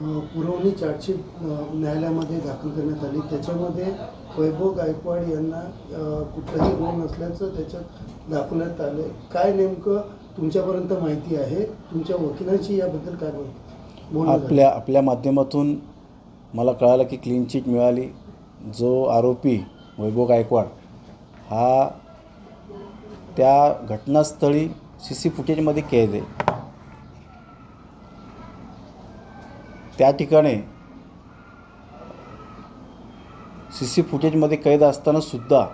पुरवणी चार्जशीट न्यायालयामध्ये दाखल करण्यात आली. त्याच्यामध्ये वैभव गायकवाड यांना कुठलाही गुण नसल्याचं त्याच्यात दाखवण्यात आलं काय नेमकं तुमच्यापर्यंत माहिती आहे? तुमच्या वकिलांशी याबद्दल काय बोल आपल्या आपल्या माध्यमातून मला कळालं की क्लीन चिट मिळाली. जो आरोपी वैभव गायकवाड हा त्या घटनास्थळी सी सी फुटेजमध्ये कैद आहे. त्या ठिकाणी सी सी फुटेजमध्ये कैद असताना सुद्धा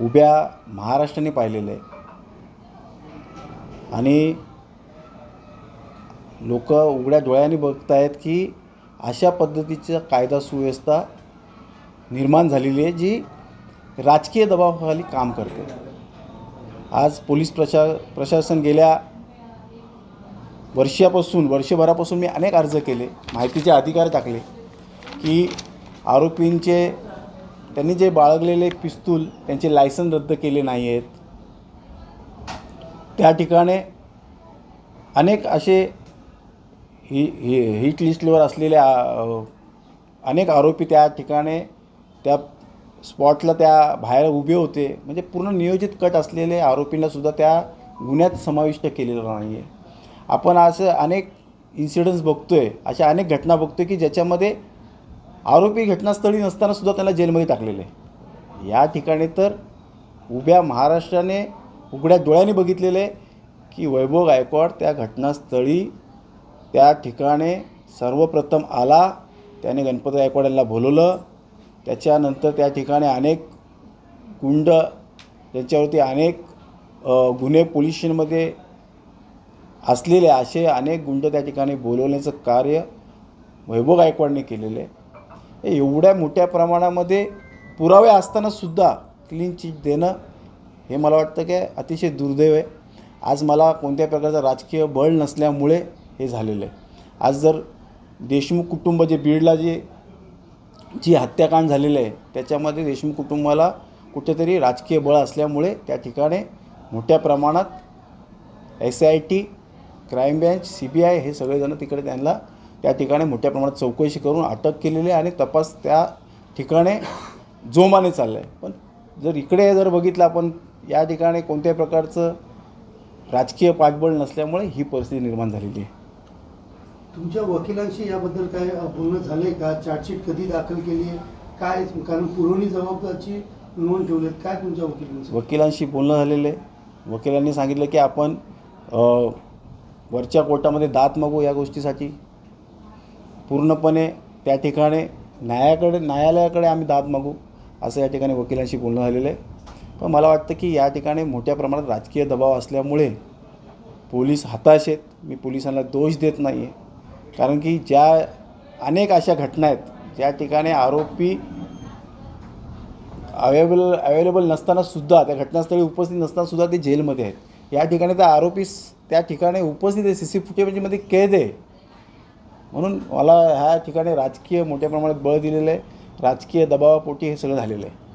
उभ्या महाराष्ट्राने पाहिलेलं आहे. आणि लोक उघड्या डोळ्याने बघत आहेत की अशा पद्धतीचा कायदा सुव्यवस्था निर्माण झालेली आहे जी राजकीय दबावाखाली काम करते. आज पोलीस प्रशा प्रशासन गेल्या वर्षापासून वर्षभरापासून मी अनेक अर्ज केले. माहितीचे अधिकार टाकले की आरोपींचे त्यांनी जे बाळगलेले पिस्तूल त्यांचे लायसन रद्द केले नाही आहेत त्या ठिकाणी अनेक असे ही ही हिट लिस्टवर असलेले अनेक आरोपी त्या ठिकाणी त्या स्पॉटला त्या बाहेर उभे होते. म्हणजे पूर्ण नियोजित कट असलेले आरोपींनासुद्धा त्या गुन्ह्यात समाविष्ट केलेलं नाही आहे आपण असं अनेक इन्सिडन्स बघतो आहे अशा अनेक घटना बघतो की ज्याच्यामध्ये आरोपी घटनास्थळी नसतानासुद्धा त्यांना जेलमध्ये टाकलेलं आहे. या ठिकाणी तर उभ्या महाराष्ट्राने उघड्या डोळ्यांनी बघितलेलं आहे की वैभव गायकवाड त्या घटनास्थळी त्या ठिकाणी सर्वप्रथम आला त्याने गणपती गायकवाड यांना बोलवलं. त्याच्यानंतर त्या ठिकाणी अनेक गुंड त्यांच्यावरती अनेक गुन्हे पोलिशनमध्ये स्टेशनमध्ये असलेले असे अनेक गुंड त्या ठिकाणी बोलवण्याचं कार्य वैभव गायकवाडने केलेलं आहे. एवढ्या मोठ्या प्रमाणामध्ये पुरावे असतानासुद्धा क्लीन चिट देणं हे मला वाटतं की अतिशय दुर्दैव आहे. आज मला कोणत्या प्रकारचं राजकीय बळ नसल्यामुळे हे झालेलं आहे. आज जर देशमुख कुटुंब जे बीडला जे जी हत्याकांड झालेलं आहे त्याच्यामध्ये देशमुख कुटुंबाला कुठेतरी राजकीय बळ असल्यामुळे त्या ठिकाणी मोठ्या प्रमाणात S I T crime branch C B I हे सगळेजण तिकडे त्यांना त्या ठिकाणी मोठ्या प्रमाणात चौकशी करून अटक केलेली आहे आणि तपास त्या ठिकाणी जोमाने चाललं आहे पण जर इकडे जर बघितलं आपण या ठिकाणी कोणत्याही प्रकारचं राजकीय पाठबळ नसल्यामुळे ही परिस्थिती निर्माण झालेली आहे. तुमच्या वकिलांशी याबद्दल काय बोलणं झालंय का? चार्जशीट कधी दाखल केली आहे? काय कारण पुरवणी जबाबदारची नोंद ठेवलीत काय तुमच्या वकिलांची वकिलांशी बोलणं झालेलं आहे. वकिलांनी सांगितलं की आपण वरच्या कोर्टामध्ये दात मागू या गोष्टीसाठी. पूर्णपणे त्या ठिकाणी न्यायाकडे न्यायालयाकडे आम्ही दाद मागू असं या ठिकाणी वकिलांशी बोलणं झालेलं आहे. पण मला वाटतं की या ठिकाणी मोठ्या प्रमाणात राजकीय दबाव असल्यामुळे पोलीस हताश आहेत. मी पोलिसांना दोष देत नाही आहे कारण की ज्या अनेक अशा घटना आहेत ज्या ठिकाणी आरोपी अवेलेबल अवेलेबल नसताना सुद्धा त्या घटनास्थळी उपस्थित नसताना सुद्धा ते जेलमध्ये आहेत. या ठिकाणी त्या आरोपी त्या ठिकाणी उपस्थित आहे. सी सी फुटेजमध्ये कैद आहे. म्हणून मला ह्या ठिकाणी राजकीय मोठ्या प्रमाणात बळ दिलेलं आहे. राजकीय दबावापोटी हे सगळं झालेलं आहे.